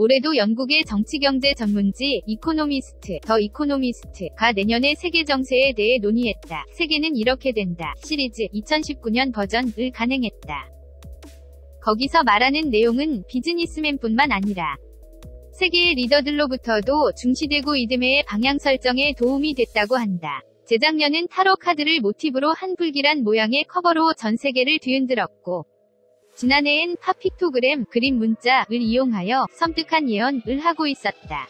올해도 영국의 정치경제 전문지 이코노미스트, 더 이코노미스트가 내년의 세계 정세에 대해 논의했다. 세계는 이렇게 된다. 시리즈 2019년 버전을 간행했다. 거기서 말하는 내용은 비즈니스맨뿐만 아니라 세계의 리더들로부터도 중시되고 이듬해의 방향 설정에 도움이 됐다고 한다. 재작년은 타로 카드를 모티브로 한 불길한 모양의 커버로 전 세계를 뒤흔들었고 지난해엔 파픽토그램 그림 문자를 이용하여 섬뜩한 예언을 하고 있었다.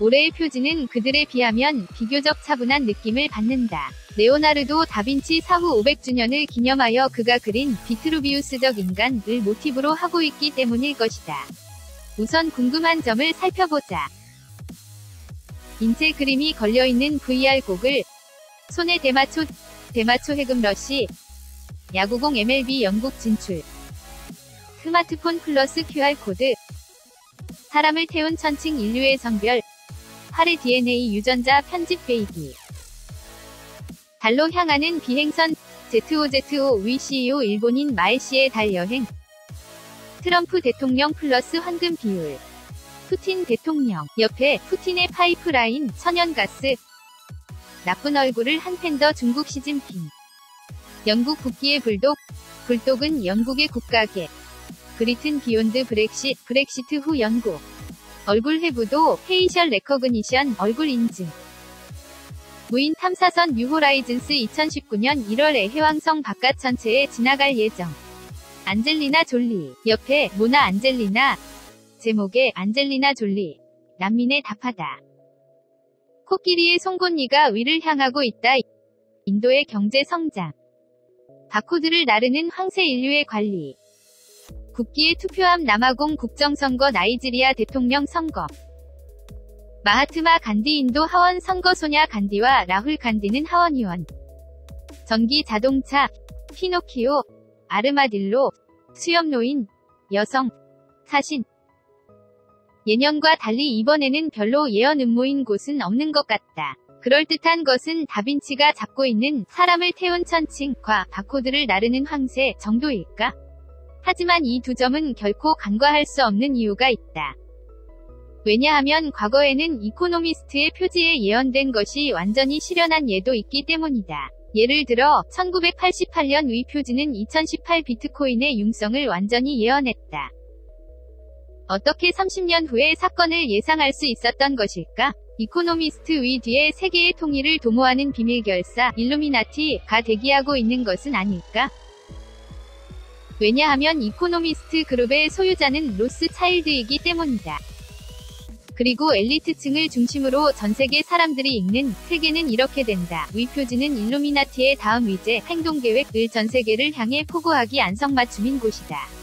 올해의 표지는 그들에 비하면 비교적 차분한 느낌을 받는다. 레오나르도 다빈치 사후 500주년을 기념하여 그가 그린 비트루비우스적 인간을 모티브로 하고 있기 때문일 것이다. 우선 궁금한 점을 살펴보자. 인체 그림이 걸려있는 VR 고글, 손에 대마초, 대마초 해금 러시, 야구공 MLB 영국 진출, 스마트폰 플러스 QR코드, 사람을 태운 천칭 인류의 성별, 팔의 DNA 유전자 편집 베이비, 달로 향하는 비행선. ZOZO VCO 일본인 마에시의 달 여행, 트럼프 대통령 플러스 황금 비율, 푸틴 대통령, 옆에 푸틴의 파이프라인, 천연가스, 나쁜 얼굴을 한 팬 더 중국 시진핑, 영국 국기의 불독, 불독은 영국의 국가계, 브리튼 비욘드 브렉시, 브렉시트 후 영국, 얼굴 해부도 페이셜 레커그니션 얼굴 인증, 무인 탐사선 뉴호라이즌스 2019년 1월에 해왕성 바깥 전체에 지나갈 예정. 안젤리나 졸리, 옆에 모나 안젤리나, 제목에 안젤리나 졸리, 난민의 답하다. 코끼리의 송곳니가 위를 향하고 있다. 인도의 경제 성장. 바코드를 나르는 황새 인류의 관리. 국기의 투표함 남아공 국정선거 나이지리아 대통령 선거. 마하트마 간디 인도 하원 선거 소냐 간디와 라훌 간디는 하원 의원. 전기 자동차, 피노키오, 아르마딜로, 수염노인, 여성, 사신. 예년과 달리 이번에는 별로 예언 음모인 곳은 없는 것 같다. 그럴듯한 것은 다빈치가 잡고 있는 사람을 태운 천칭과 바코드를 나르는 황새 정도일까? 하지만 이 두 점은 결코 간과할 수 없는 이유가 있다. 왜냐하면 과거에는 이코노미스트의 표지에 예언된 것이 완전히 실현한 예도 있기 때문이다. 예를 들어 1988년 위 표지는 2018 비트코인의 융성을 완전히 예언했다. 어떻게 30년 후에 사건을 예상할 수 있었던 것일까? 이코노미스트 위 뒤에 세계의 통일을 도모하는 비밀 결사 일루미나티가 대기하고 있는 것은 아닐까? 왜냐하면 이코노미스트 그룹의 소유자는 로스 차일드이기 때문이다. 그리고 엘리트층을 중심으로 전 세계 사람들이 읽는 세계는 이렇게 된다. 위 표지는 일루미나티의 다음 위제 행동계획을 전 세계를 향해 포고하기 안성맞춤인 곳이다.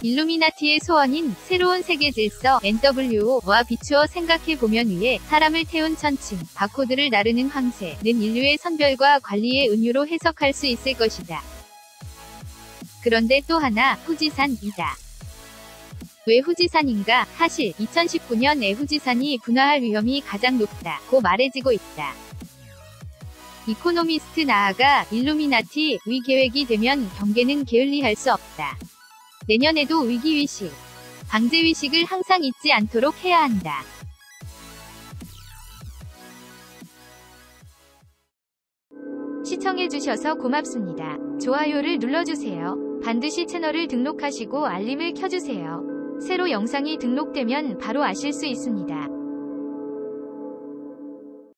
일루미나티의 소원인 새로운 세계 질서 NWO와 비추어 생각해보면 위에 사람을 태운 천칭, 바코드를 나르는 황새는 인류의 선별과 관리의 은유로 해석할 수 있을 것이다. 그런데 또 하나 후지산이다. 왜 후지산인가? 사실 2019년에 후지산이 분화할 위험이 가장 높다고 말해지고 있다. 이코노미스트 나아가 일루미나티 위 계획이 되면 경계는 게을리할 수 없다. 내년에도 위기위식, 방제위식을 항상 잊지 않도록 해야 한다. 시청해주셔서 고맙습니다. 좋아요를 눌러주세요. 반드시 채널을 등록하시고 알림을 켜주세요. 새로 영상이 등록되면 바로 아실 수 있습니다.